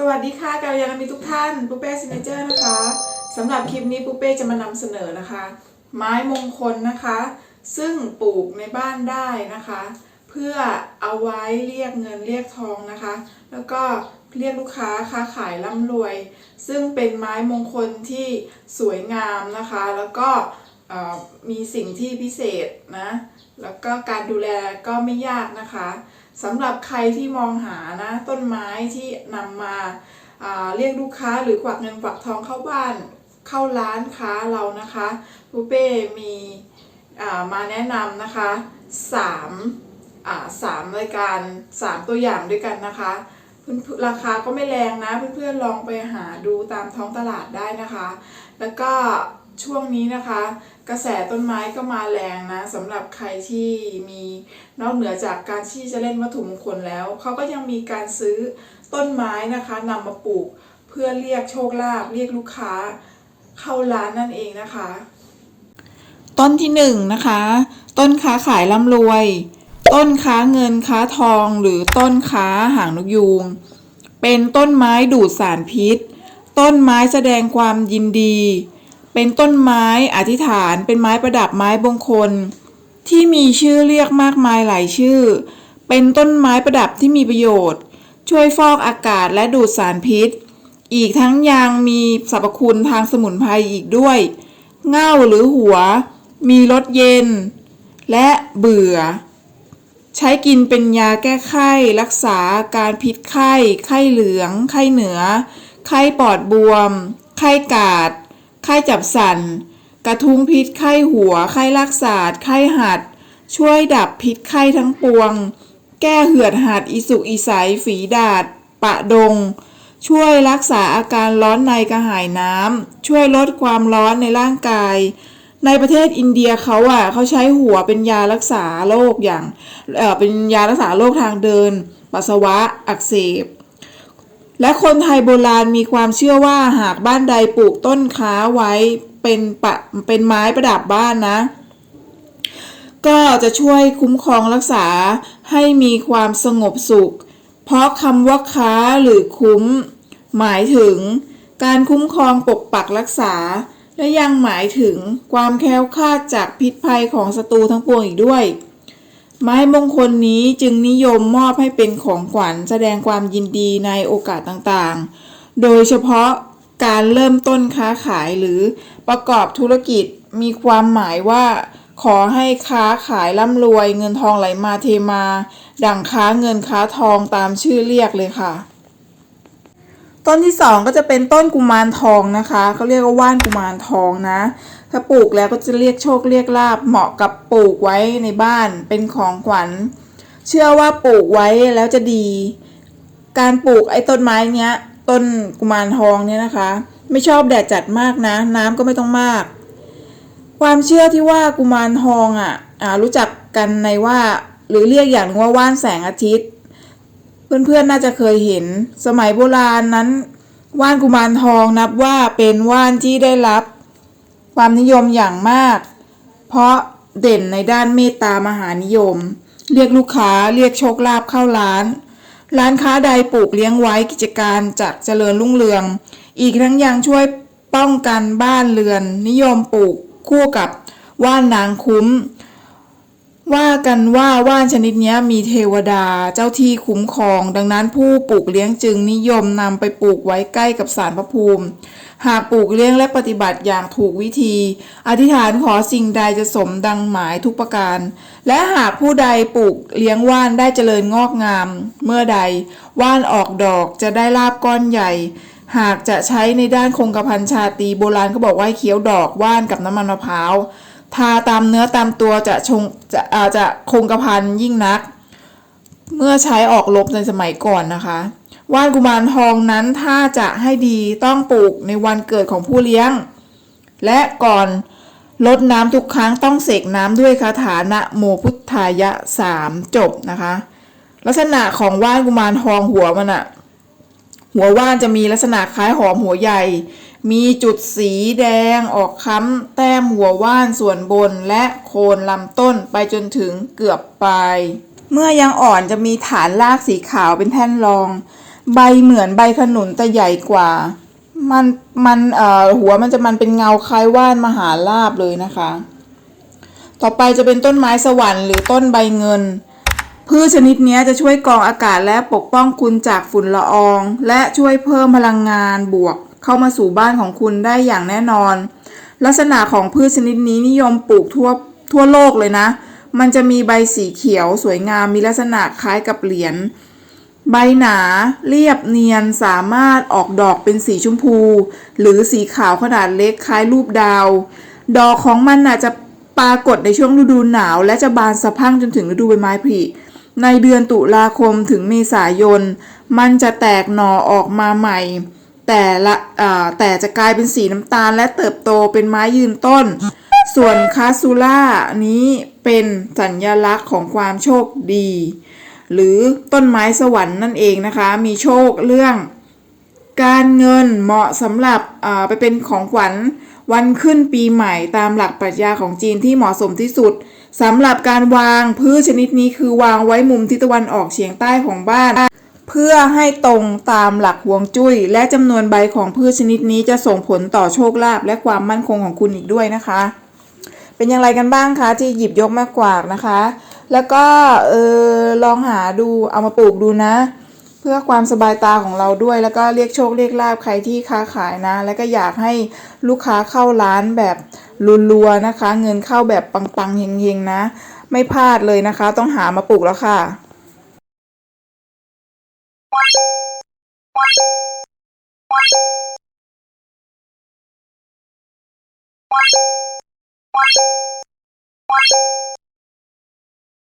สวัสดีค่ะกัลยาณมิตรทุกท่านปุ๊เป้ซิเนเจอร์นะคะสำหรับคลิปนี้ปุ๊เป้จะมานำเสนอนะคะ ไม้มงคลนะคะ ซึ่งปลูกในบ้านได้นะคะ เพื่อเอาไว้เรียกเงินเรียกทองนะคะ แล้วก็เรียกลูกค้าค้าขายร่ำรวย ซึ่งเป็นไม้มงคลที่สวยงามนะคะ แล้วก็ มีสิ่งที่พิเศษนะ แล้วก็การดูแลก็ไม่ยากนะคะสำหรับใครที่มองหานะต้นไม้ที่นำมาาเรียกลูกค้าหรือกวักเงินกวักทองเข้าบ้านเข้าร้านค้าเรานะคะปูเป้มีมาแนะนำนะคะสามอ่าสามรายการสามตัวอย่างด้วยกันนะคะเพื่อนราคาก็ไม่แรงนะเพื่อนๆลองไปหาดูตามท้องตลาดได้นะคะ แล้วก็ ช่วงนี้นะคะ กระแสต้นไม้ก็มาแรงนะสำหรับใครที่มีนอกเหนือจากการที่จะเล่นวัตถุมงคลแล้ว เขาก็ยังมีการซื้อต้นไม้นะคะนำมาปลูกเพื่อเรียกโชคลาภเรียกลูกค้าเข้าร้านนั่นเองนะคะ ต้นที่หนึ่งนะคะ ต้นค้าขายร่ำรวย ต้นค้าเงินค้าทองหรือต้นค้าหางนกยูง เป็นต้นไม้ดูดสารพิษ ต้นไม้แสดงความยินดี เป็นต้นไม้อธิษฐาน เป็นไม้ประดับไม้บงคล ที่มีชื่อเรียกมากมายหลายชื่อ เป็นต้นไม้ประดับที่มีประโยชน์ ช่วยฟอกอากาศและดูดสารพิษ อีกทั้งยังมีสรรพคุณทางสมุนไพรอีกด้วย เง่าหรือหัว มีรสเย็น และเบื่อ ใช้กินเป็นยาแก้ไข้ รักษาการพิษไข้ ไข้เหลือง ไข้เหนือ ไข้ปอดบวม ไข้กาด ไข้จับสัน กระทุ้งพิษไข้หัว ไข้ลักษาดไข้หัด ช่วยดับพิษไข้ทั้งปวง แก้เหือดหัดอิสุกอิสัยฝีดาด ปะดง ช่วยรักษาอาการร้อนในกระหายน้ำ ช่วยลดความร้อนในร่างกายในประเทศอินเดียเขาอะเขาใช้หัวเป็นยารักษาโรคอย่างเอ่อเป็นยารักษาโรคทางเดิน ปัสสาวะอักเสบ และคนไทยโบราณมีความเชื่อว่าหากบ้านใดปลูกต้นค้าไว้เป็นปะเป็นไม้ประดับบ้านนะ ก็จะช่วยคุ้มครองรักษาให้มีความสงบสุข เพราะคำว่าค้าหรือคุ้ม หมายถึง การคุ้มครองปกปักรักษา และยังหมายถึงความแคล้วคลาดจากพิษภัยของศัตรูทั้งปวงอีกด้วย ไม้มงคลนี้จึงนิยมมอบให้เป็นของขวัญแสดงความยินดีในโอกาสต่างๆ โดยเฉพาะการเริ่มต้นค้าขายหรือประกอบธุรกิจมีความหมายว่า ขอให้ค้าขายร่ำรวยเงินทองไหลมาเทมา ดั่งค้าเงินค้าทองตามชื่อเรียกเลยค่ะ ต้นที่สองก็จะเป็นต้นกุมารทองนะคะเขาเรียกว่าว่านกุมารทองนะ ถ้าปลูกแล้วก็จะเรียกโชคเรียกลาบเหมาะกับปลูกไว้ในบ้านเป็นของขวัญ เชื่อว่าปลูกไว้แล้วจะดี การปลูกไอ้ต้นไม้เนี้ย ต้นกุมารทองเนี่ยนะคะ ไม่ชอบแดดจัดมากนะ น้ำก็ไม่ต้องมาก ความเชื่อที่ว่ากุมารทองอะอ่ารู้จักกันในว่าหรือเรียกอย่างนึงว่าว่านแสงอาทิตย์ เพื่อนๆน่าจะเคยเห็น สมัยโบราณนั้น ว่านกุมารทองนับว่าเป็นว่านที่ได้รับ ความนิยมอย่างมาก เพราะเด่นในด้านเมตตามหานิยม เรียกลูกค้าเรียกโชคลาภเข้าร้าน ร้านค้าใดปลูกเลี้ยงไว้กิจการจะเจริญรุ่งเรือง อีกทั้งยังช่วยป้องกันบ้านเรือน นิยมปลูกคู่กับว่านนางคุ้ม ว่ากันว่าว่านชนิดนี้มีเทวดาเจ้าที่คุ้มครอง ดังนั้นผู้ปลูกเลี้ยงจึงนิยมนำไปปลูกไว้ใกล้กับศาลพระภูมิ หากปลูกเลี้ยงและปฏิบัติอย่างถูกวิธี อธิษฐานขอสิ่งใดจะสมดังหมายทุกประการ และหากผู้ใดปลูกเลี้ยงว่านได้เจริญงอกงาม เมื่อใดว่านออกดอกจะได้ลาบก้อนใหญ่ หากจะใช้ในด้านคงกระพันชาตีโบราณก็บอกว่าเคี้ยวดอกว่านกับน้ำมันมะพร้าว ทาตามเนื้อตามตัวจะชงจะอาจจะคงกระพันยิ่งนัก เมื่อใช้ออกรบในสมัยก่อนนะคะว่านกุมารทองนั้นถ้าจะให้ดีต้องปลูกในวันเกิดของผู้เลี้ยง และก่อนลดน้ำทุกครั้งต้องเสกน้ำด้วยคาถานะโมพุทธายะสามจบนะคะ ลักษณะของว่านกุมารทองหัวมันอะ หัวว่านจะมีลักษณะคล้ายหอมหัวใหญ่ มีจุดสีแดงออกค้ำแต้มหัวว่านส่วนบนและโคนลำต้นไปจนถึงเกือบปลาย เมื่อยังอ่อนจะมีฐานรากสีขาวเป็นแท่นรอง ใบเหมือนใบขนุนแต่ใหญ่กว่า มันมันเอ่อหัวมันจะมันเป็นเงาคล้ายว่านมหาลาบเลยนะคะ ต่อไปจะเป็นต้นไม้สวรรค์หรือต้นใบเงิน พืชชนิดนี้จะช่วยกรองอากาศและปกป้องคุณจากฝุ่นละออง และช่วยเพิ่มพลังงานบวก เข้ามาสู่บ้านของคุณได้อย่างแน่นอน ลักษณะของพืชชนิดนี้นิยมปลูกทั่วทั่วโลกเลยนะ มันจะมีใบสีเขียวสวยงามมีลักษณะคล้ายกับเหรียญใบหนาเรียบเนียนสามารถออกดอกเป็นสีชมพู หรือสีขาวขนาดเล็กคล้ายรูปดาว ดอกของมันน่ะจะปรากฏในช่วงฤดูหนาว และจะบานสะพั่งจนถึงฤดูใบไม้ผลิ ในเดือนตุลาคมถึงเมษายน มันจะแตกหน่อออกมาใหม่ แต่ละแต่จะกลายเป็นสีน้ำตาลและเติบโตเป็นไม้ยืนต้น ส่วนคาซูล่านี้เป็นสัญลักษณ์ของความโชคดี หรือต้นไม้สวรรค์นั่นเองนะคะ มีโชคเรื่อง การเงินเหมาะสำหรับไปเป็นของขวัญวันขึ้นปีใหม่ตามหลักปรัชญาของจีนที่เหมาะสมที่สุด สำหรับการวางพืชชนิดนี้คือวางไว้มุมทิศตะวันออกเฉียงใต้ของบ้าน เพื่อให้ตรงตามหลักฮวงจุ้ย และจำนวนใบของพืชชนิดนี้จะส่งผลต่อโชคลาภและความมั่นคงของคุณอีกด้วยนะคะ เป็นอย่างไรกันบ้างคะที่หยิบยกมากกว่านะคะ แล้วก็เออลองหาดูเอามาปลูกดูนะ เพื่อความสบายตาของเราด้วย แล้วก็เรียกโชคเรียกลาบใครที่ค้าขายนะ แล้วก็อยากให้ลูกค้าเข้าร้านแบบ รัวๆนะคะ เงินเข้าแบบปังๆเฮงๆนะ ไม่พลาดเลยนะคะ ต้องหามาปลูกแล้วค่ะ What?